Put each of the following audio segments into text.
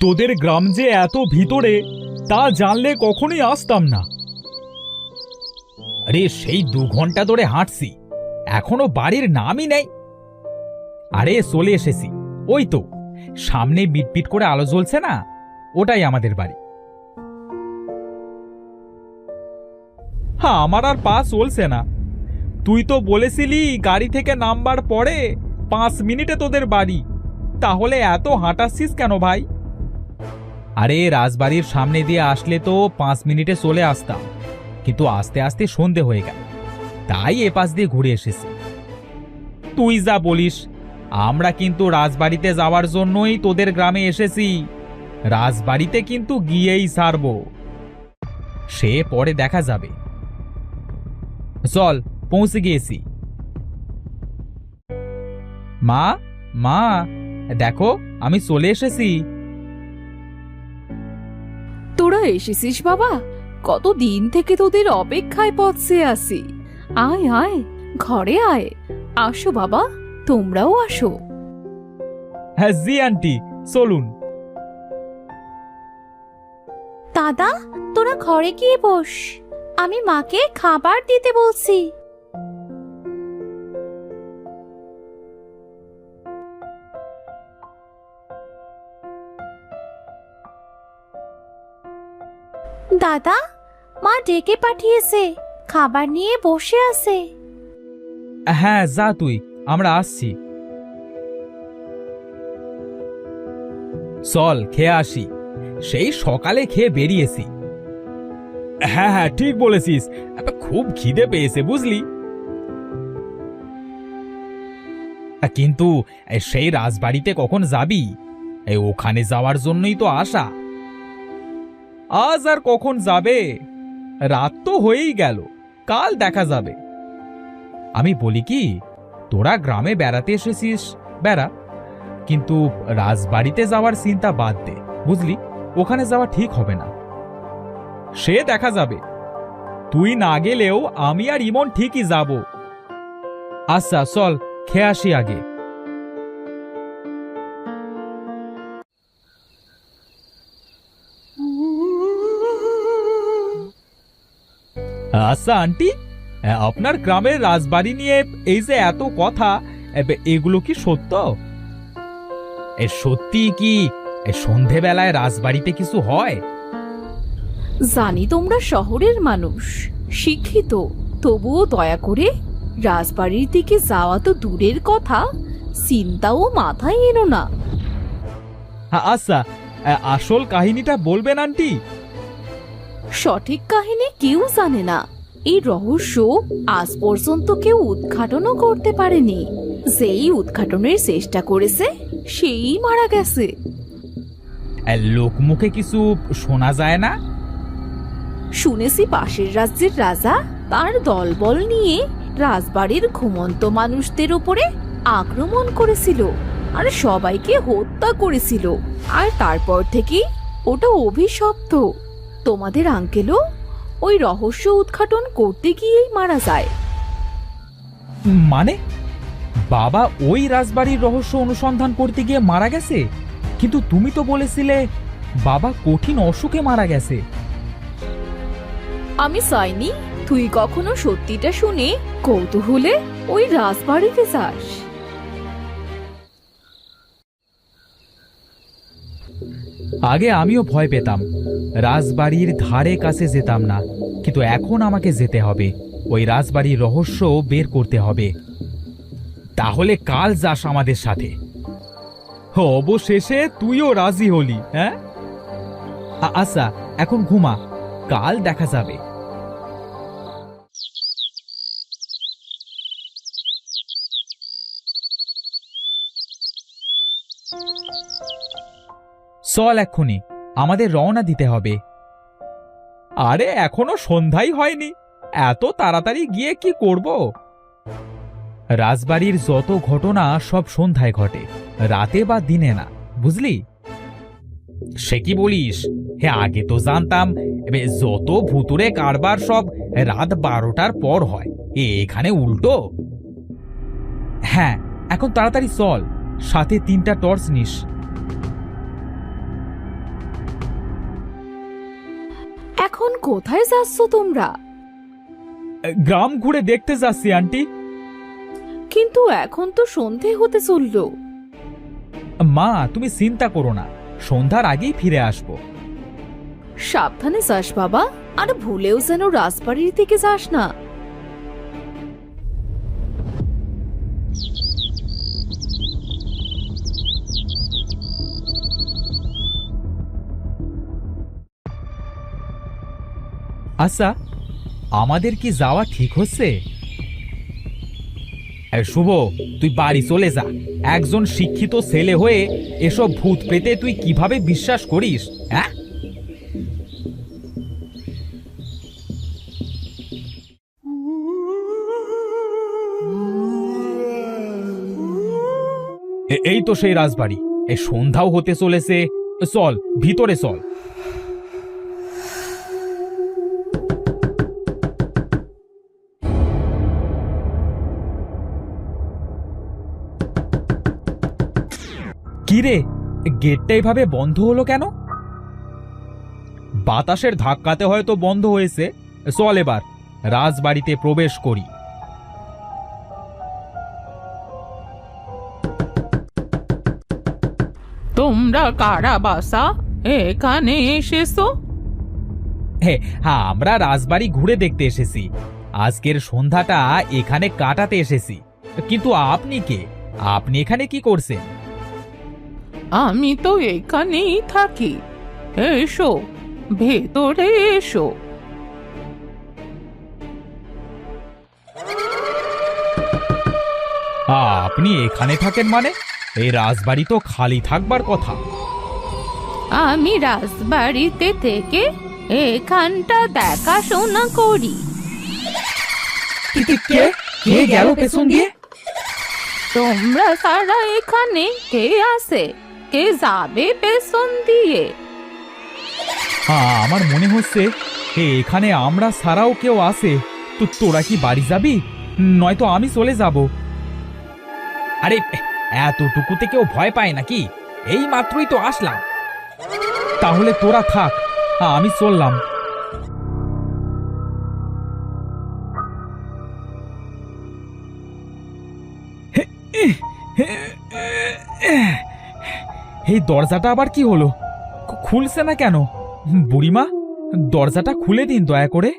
তোদের গ্রাম যে এত ভিতরে, তা জানলে কখনোই আসতাম না। আরে, সেই দু ঘণ্টা ধরে হাঁটছি। এখনও বাড়ির নামই নেই। আরে, চলে এসেছি। ওই তো, সামনে বিটপিট করে আলো জ্বলছে না? ওটাই আমাদের বাড়ি। হ্যাঁ আমার আর পা চলছে না। তুই তো বলেছিলি গাড়ি থেকে নামবার পরে পাঁচ মিনিটে তোদের বাড়ি। তাহলে এত হাঁটাচ্ছিস কেন ভাই? আরে, রাজবাড়ির সামনে দিয়ে আসলে তো পাঁচ মিনিটে চলে আসতাম। কিন্তু আস্তে আস্তে সন্ধে হয়ে গেল। তাই এ পাশ দিয়ে ঘুরে এসেছি। তুই যা বলিস, আমরা কিন্তু রাজবাড়িতে যাওয়ার জন্যই তোদের গ্রামে এসেছি। রাজবাড়িতে কিন্তু গিয়েই সারব সে পরে দেখা যাবে। চল, পৌঁছে গিয়েছি। মা মা, দেখো, আমি চলে এসেছি। এসেছিস বাবা কত দিন থেকে তোদের অপেক্ষায় পথে আসি আয় আয় ঘরে আয়। আসো বাবা তোমরাও আসো। হ্যাঁ জি আন্টি চলুন। দাদা তোরা ঘরে গিয়ে বস। আমি মাকে খাবার দিতে বলছি। দাদা, মা ডেকে পাঠিয়েছে, খাবার নিয়ে বসে আছে। হ্যাঁ যা তুই, আমরা আসছি। চল, খেয়ে আসি। সেই সকালে খেয়ে বেরিয়েছি। হ্যাঁ হ্যাঁ ঠিক বলেছিস। খুব খিদে পেয়েছে, বুঝলি? কিন্তু সেই রাজবাড়িতে কখন যাবি? ওখানে যাওয়ার জন্যই তো আশা আজ আর কখন যাবে? রাত তো হয়েই গেল, কাল দেখা যাবে। আমি বলি কি, তোরা গ্রামে বেড়াতে এসেছিস, বেড়া। কিন্তু রাজবাড়িতে যাওয়ার চিন্তা বাদ দে, বুঝলি? ওখানে যাওয়া ঠিক হবে না। সে দেখা যাবে। তুই না গেলেও আমি আর ইমন ঠিকই যাব। আচ্ছা চল, খেয়ে আসি আগে। আচ্ছা আন্টি আপনার গ্রামের রাজবাড়ি নিয়ে এই যে এত কথা এগুলো কি সত্য? এ সত্যি কি এ সন্ধেবেলায় রাজবাড়িতে কিছু হয়? জানি তোমরা শহরের মানুষ শিক্ষিত তবুও দয়া করে রাজবাড়ির দিকে যাওয়া তো দূরের কথা চিন্তাও মাথায় এনো না। আচ্ছা আসল কাহিনীটা বলবেন আন্টি? সঠিক কাহিনী কেউ জানে না। এই রহস্য আজ পর্যন্ত কেউ উদ্ঘাটনও করতে পারেনি। যেই উদ্ঘাটনের চেষ্টা করেছে সেই মারা গেছে। লোকমুখে কিছু শোনা যায় না? শুনেছি পাশের রাজ্যের রাজা তার দলবল নিয়ে রাজবাড়ির ঘুমন্ত মানুষদের উপরে আক্রমণ করেছিল আর সবাইকে হত্যা করেছিল। আর তারপর থেকে ওটা অভিশপ্ত। তোমাদের আঙ্কেলও ওই রহস্য উদ্ঘাটন করতে গিয়েই মারা যায়। মানে? বাবা ওই রাজবাড়ির রহস্য অনুসন্ধান করতে গিয়ে মারা গেছে? কিন্তু তুমি তো বলেছিলে বাবা কঠিন অসুখে মারা গেছে। আমি চাইনি তুই কখনো সত্যিটা শুনে কৌতূহলে ওই রাজবাড়িতে যাস। আগে আমিও ভয় পেতাম। রাজবাড়ির ধারে কাছে যেতাম না, কিন্তু এখন আমাকে যেতে হবে। ওই রাজবাড়ির রহস্য বের করতে হবে। তাহলে কাল যাস আমাদের সাথে। অবশেষে তুইও রাজি হলি হ্যাঁ? আচ্ছা এখন ঘুমা। কাল দেখা যাবে। চল এক্ষুনি, আমাদের রওনা দিতে হবে। আরে, এখনও সন্ধ্যাই হয়নি। এত তাড়াতাড়ি গিয়ে কি করব? রাজবাড়ির যত ঘটনা সব সন্ধ্যায় ঘটে, রাতে বা দিনে না, বুঝলি? সে কি বলিস? হ্যাঁ আগে তো জানতাম, এবে যত ভুতুরে কারবার সব রাত বারোটার পর হয় এখানে উল্টো। হ্যাঁ এখন তাড়াতাড়ি চল, সাথে তিনটা টর্চ নিস। কোথায় যাচ্ছ তোমরা? গ্রাম ঘুরে দেখতে যাচ্ছি আন্টি। কিন্তু এখন তো সন্ধে হতে চলল। মা তুমি চিন্তা করো না সন্ধ্যার আগেই ফিরে আসব। সাবধানে যাস বাবা আর ভুলেও যেন রাজবাড়ির থেকে যাস না। আচ্ছা আমাদের কি যাওয়া ঠিক হচ্ছে? শুভ, তুই বাড়ি চলে যা। একজন শিক্ষিত ছেলে হয়ে এসব ভূত পেতে তুই কীভাবে বিশ্বাস করিস হ্যাঁ? এই তো সেই রাজবাড়ি। এই সন্ধ্যাও হতে চলেছে। চল, ভিতরে চল। কিরে গেটটা এভাবে বন্ধ হলো কেন? বাতাসের ধাক্কাতে হয়তো বন্ধ হয়েছে। চল এবার রাজবাড়িতে প্রবেশ করি। তোমরা কারা বাসা? এখানে এসেছ? হে হ্যাঁ আমরা রাজবাড়ি ঘুরে দেখতে এসেছি। আজকের সন্ধ্যাটা এখানে কাটাতে এসেছি। কিন্তু আপনি কে? আপনি এখানে কি করছেন? আমি তো এখানেই থাকি। এসো ভেতরে এসো। আপনি এখানে থাকেন মানে? এই রাজবাড়ি তো খালি থাকবার কথা। আমি রাজবাড়িতে থেকে এখানটা দেখাশোনা করি। কে কে গেল পেছন দিয়ে? তোমরা সারা এখানে কে আছে? কে যাবে পেছন দিয়ে। আমার মনে হচ্ছে এ, এখানে আমরা ছাড়াও কেউ আছে। তো তোরা কি বাড়ি যাবি? নয়তো আমি চলে যাব। আরে এতটুকুতে কেউ ভয় পায় নাকি? এই মাত্রই তো আসলাম। তাহলে তোরা থাক আমি চললাম। এই দরজাটা আবার কি হলো? খুলছে না কেন? বুড়িমা দরজাটা খুলে দিন দয়া করে।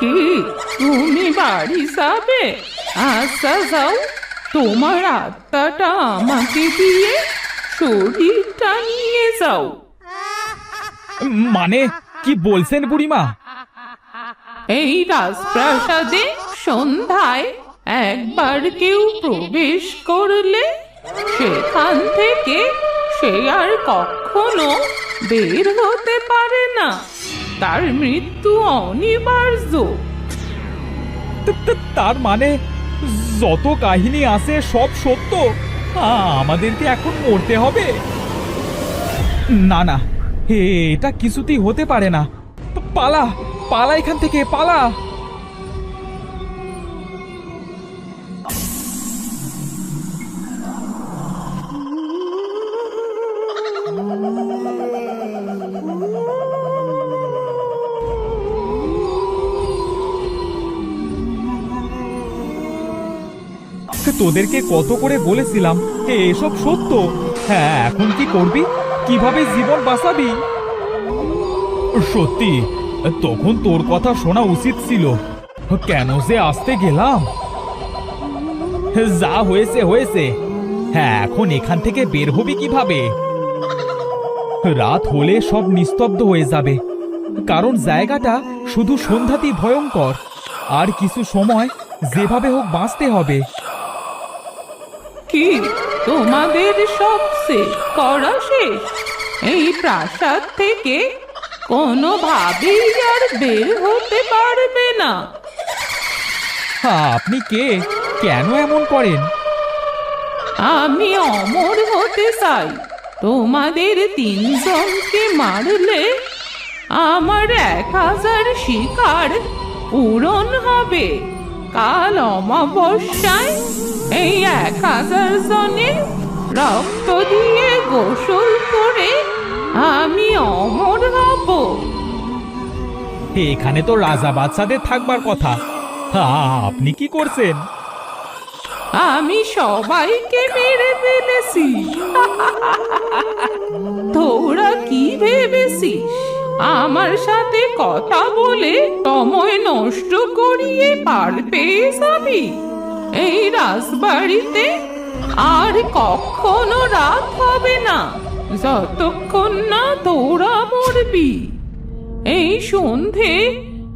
কি তুমি বাড়ি যাবে? আচ্ছা যাও তোমার আত্মাটা আমাকে দিয়ে শরীরটা নিয়ে যাও। মানে কি বলছেন বুড়িমা? এই রাজপ্রাসাদে সন্ধ্যায় একবার কেউ প্রবেশ করলে সেখান থেকে সে আর কখনো বের হতে পারে না। তার মৃত্যু অনিবার্য। তার মানে যত কাহিনী আছে সব সত্য। আমাদেরকে এখন মরতে হবে। না না এটা কিছুতেই হতে পারে না। পালা। পালা এখান থেকে, পালা। তোদেরকে কত করে বলেছিলাম? এসব সত্য। হ্যাঁ এখন কি করবি? কীভাবে জীবন বাঁচাবি? সত্যি তখন তোর কথা শোনা উচিত ছিল। কেন যে আসতে গেলাম? যা হয়েছে হয়েছে। হ্যাঁ এখন এখান থেকে বের হবি কীভাবে? রাত হলে সব নিস্তব্ধ হয়ে যাবে। কারণ জায়গাটা শুধু সন্ধ্যাতেই ভয়ঙ্কর। আর কিছু সময় যেভাবে হোক বাঁচতে হবে। কি তোমাদের সব শেষ করা শেষ? এই প্রাসাদ থেকে কোনোভাবেই আর বের হতে পারবে না। আপনি কে? কেন এমন করেন? আমি অমর হতে চাই। তোমাদের তিনজনকে মারলে আমার এক হাজার শিকার পূরণ হবে। কাল অমাবস্যায় এই এক হাজার জনের রক্ত দিয়ে গোসল করে আমি অমর হব। এখানে তো রাজা বাচ্চাদের থাকবার কথা। আপনি কি করছেন? আমি সবাইকে মেরে ফেলেছি। তোরা কি ভেবেছিস? আমার সাথে কথা বলে সময় নষ্ট করিয়ে পার পেয়ে যাবি? এই রাজবাড়িতে আর কখনো রাত হবে না। যতক্ষণ না তোরা মরবি এই সন্ধে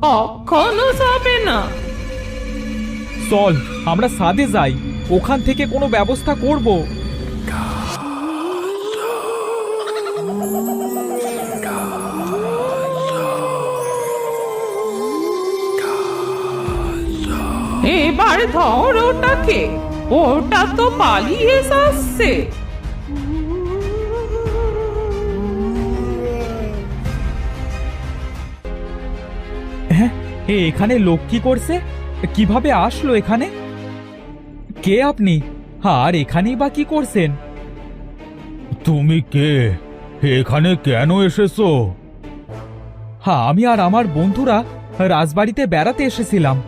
কখনো যাবে না। চল আমরা সাদে যাই ওখান থেকে কোনো ব্যবস্থা করব। এবার ধর ওটাকে ওটা তো পালিয়ে যাচ্ছে। এ এখানে লোক কি করছে? কীভাবে আসলো এখানে? কে আপনি? আর এখানেই বা কি করছেন? তুমি কে? এখানে কেন এসেছ? হ্যাঁ আমি আর আমার বন্ধুরা রাজবাড়িতে বেড়াতে এসেছিলাম।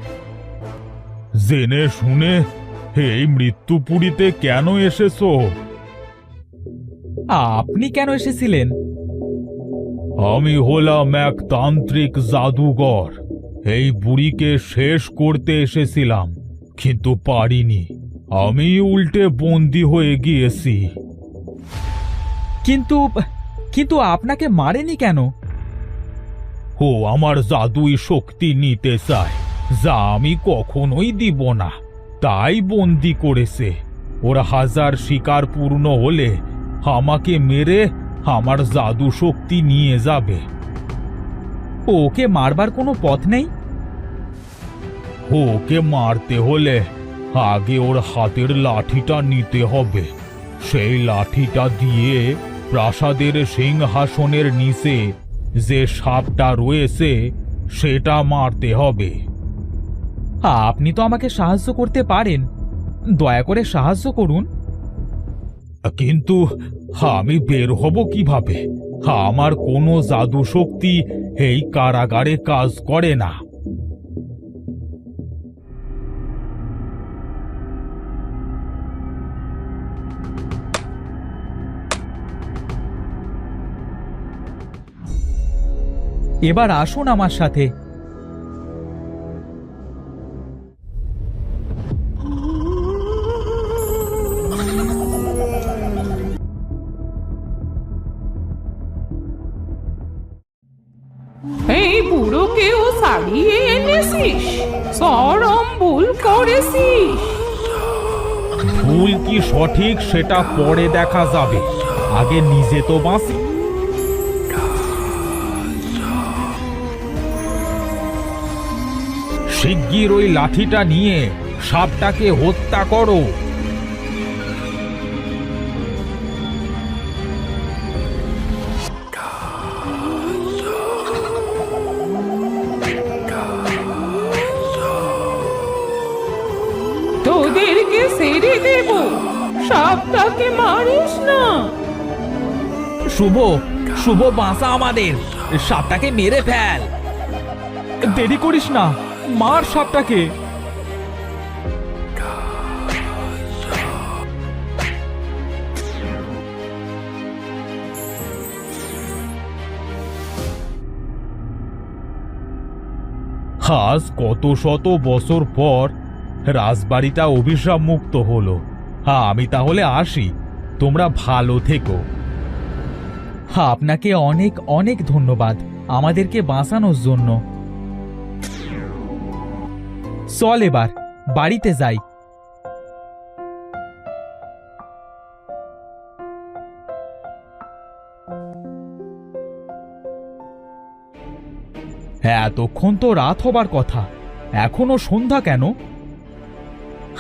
জেনে শুনে এই মৃত্যুপুরীতে কেন এসেছ? আপনি কেন এসেছিলেন? আমি হলাম এক তান্ত্রিক জাদুঘর। এই বুড়িকে শেষ করতে এসেছিলাম কিন্তু পারিনি। আমি উল্টে বন্দি হয়ে গিয়েছি। কিন্তু কিন্তু আপনাকে মারেনি কেন? ও আমার জাদুই শক্তি নিতে চায় যা আমি কখনোই দিব না। তাই বন্দি করেছে। ওরা হাজার শিকার পূর্ণ হলে আমাকে মেরে আমার জাদু শক্তি নিয়ে যাবে। ওকে মারবার কোনো পথ নেই? ওকে মারতে হলে আগে ওর হাতের লাঠিটা নিতে হবে। সেই লাঠিটা দিয়ে প্রাসাদের সিংহাসনের নিচে যে সাপটা রয়েছে সেটা মারতে হবে। আপনি তো আমাকে সাহায্য করতে পারেন। দয়া করে সাহায্য করুন। কিন্তু আমি বের হব কীভাবে? আমার কোনো জাদু শক্তি এই কারাগারে কাজ করে না। এবার আসুন আমার সাথে। এই বুড়োকেও সারিয়ে এনেছিস? চরম ভুল করেছিস। ভুল কি সঠিক সেটা পরে দেখা যাবে। আগে নিজে তো বাঁচি। শিগগির ওই লাঠিটা নিয়ে সাপটাকে হত্যা করো। ছেড়ে দেব। সাপটাকে মারিস না? শুভ শুভ বাঁচা আমাদের। সাপটাকে মেরে ফেল। দেরি করিস না মার সাপটাকে। আজ কত শত বছর পর রাজবাড়িটা অভিশাপ মুক্ত হলো। হ্যাঁ আমি তাহলে আসি। তোমরা ভালো থেকো। আপনাকে অনেক অনেক ধন্যবাদ আমাদেরকে বাঁচানোর জন্য। চল এবার, বাড়িতে যাই। এতক্ষণ তো রাত হবার কথা। এখনও সন্ধ্যা কেন?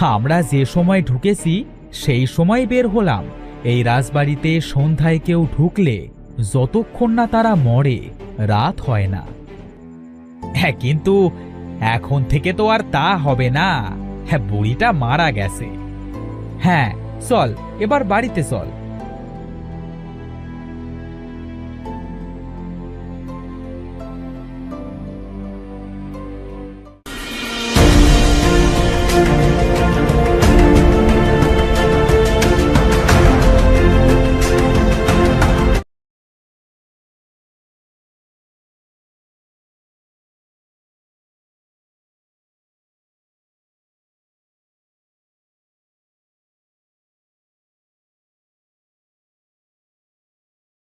আমরা যে সময় ঢুকেছি, সেই সময় বের হলাম। এই রাজবাড়িতে সন্ধ্যায় কেউ ঢুকলে যতক্ষণ না তারা মরে, রাত হয় না। হ্যাঁ কিন্তু এখন থেকে তো আর তা হবে না। হ্যাঁ বুড়িটা মারা গেছে। হ্যাঁ চল, এবার বাড়িতে চল।